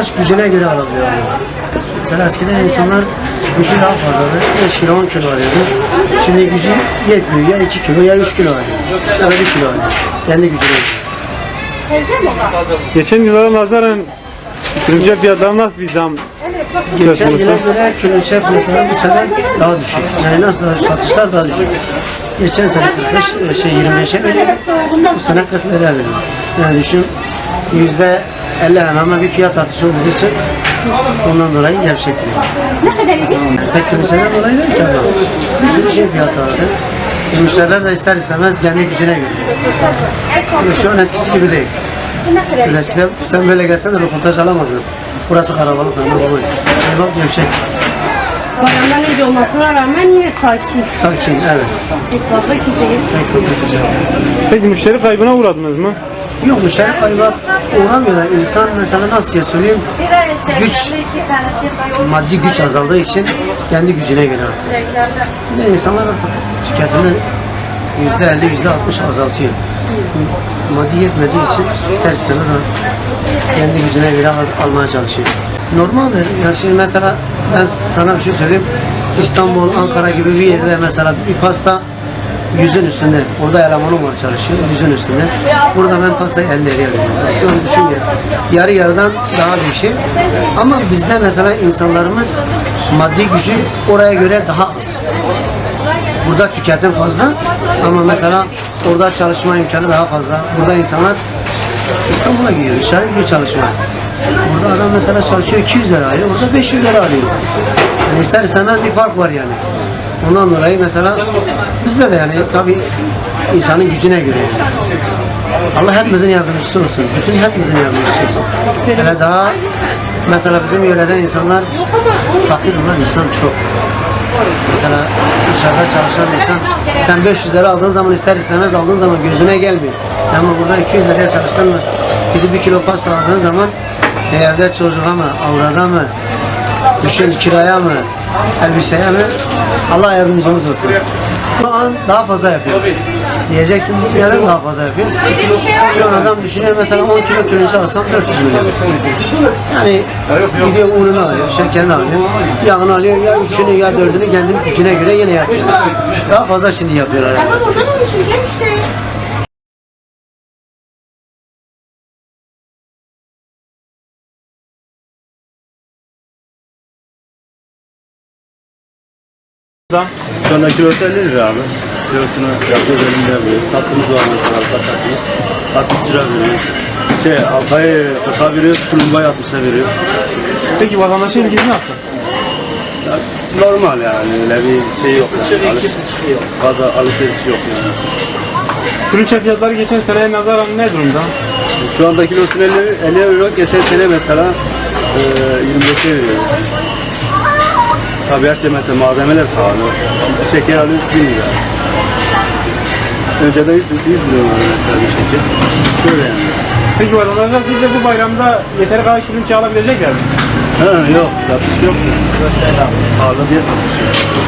vatandaş gücüne göre alabiliyor. Mesela eskiden insanlar gücü daha fazladı. 5 kilo 10 kilo alıyordu. Şimdi gücü yetmiyor. Ya 2 kilo ya 3 kilo alıyor. Ya da 1 kilo alıyor. Kendi gücüne göre. Geçen yıllara nazaran ürünce fiyatları nasıl bir zam söz Geçen konusu? yıla göre külünçe fiyatları bu sene daha düşük. Yani nasıl daha? Satışlar daha düşük. Geçen sene 45, şey 25'e veriyor. Bu sene 40 liraya veriyor. Yani düşün yüzde 50 hemen hemen bir fiyat artışı olduğu için ondan dolayı gevşekliyor. Ne kadar idi? Tek külünçeden dolayı değil ki ama. Bir sürü şey fiyatı vardı. Müşteriler de ister istemez kendi gücüne göre. Ama şu an eskisi gibi değil. Ne kadar Biz eskiden sen böyle gelsen de röportaj alamazdın. Burası karabalık ama olmayı. Şey bak gevşek. Bayramdan önce olmasına rağmen yine sakin. Sakin, evet. Pek fazla kimse yok. Pek fazla güzel. Peki müşteri kaybına uğradınız mı? Yok müşteri kaybı uğramıyorlar. İnsan mesela nasıl diye söyleyeyim, güç, maddi güç azaldığı için kendi gücüne göre artık. İnsanlar artık tüketimi yüzde elli, yüzde altmış azaltıyor. Maddi yetmediği için ister istemez kendi gücüne göre al- almaya çalışıyor. Normaldir. Ya şimdi mesela ben sana bir şey söyleyeyim. İstanbul, Ankara gibi bir yerde mesela bir pasta yüzün üstünde. Orada elemanım var çalışıyor. Yüzün üstünde. Burada ben pastayı 50 liraya veriyorum. Yani Şu an düşün ya. Yarı yarıdan daha bir şey. Ama bizde mesela insanlarımız maddi gücü oraya göre daha az. Burada tüketim fazla ama mesela orada çalışma imkanı daha fazla. Burada insanlar İstanbul'a gidiyor, dışarı gidiyor çalışmaya. Burada adam mesela çalışıyor 200 lira alıyor, burada 500 lira alıyor. Yani ister istemez bir fark var yani. Ondan dolayı mesela bizde de yani tabii insanın gücüne göre. Allah hepimizin yardımcısı olsun. Bütün hepimizin yardımcısı olsun. Hele daha mesela bizim yöreden insanlar fakir olan insan çok. Mesela dışarıda çalışan insan sen 500 lira aldığın zaman ister istemez aldığın zaman gözüne gelmiyor. Ama burada 200 liraya çalıştın mı gidip bir kilo pasta aldığın zaman e, evde çocuğa mı, avrada mı, düşün kiraya mı, elbiseye mi Allah yardımcımız olsun. Şu an daha fazla yapıyor. Diyeceksin neden daha fazla yapıyor? Şu an adam düşünüyor mesela 10 kilo pirinç alsam 400 milyon. Yani gidiyor ununu alıyor, şekerini alıyor, yağını alıyor, ya üçünü ya dördünü kendi gücüne göre yine yapıyor. Daha fazla şimdi yapıyorlar. yani. İşte. Şu anda kilosu 50 lira abi. Kilosunu yapıyoruz elinde yapıyoruz. Tatlımız var mesela arka tatlı. Tatlı sıra veriyoruz. Şey, alkayı 40'a veriyoruz, tulumbayı 60'a veriyoruz. Peki vatandaşın ilgisi nasıl? Ya, normal yani öyle bir şey yok yani. Alış, fazla alışveriş yok yani. Ürünçe fiyatları geçen seneye nazaran ne durumda? Şu anda kilosunu 50, 50 veriyor. Geçen sene mesela e, 25'e veriyoruz. Tabii her şey mesela malzemeler pahalı. Şimdi şeker alıyoruz 1000 lira. Önceden 100, 100 lira mesela bir şeker. Böyle yani. Peki vatandaşlar sizce bu bayramda yeteri kadar ürünçe alabilecekler mi? Ha, yok, satış yok. Pahalı diye satış yok.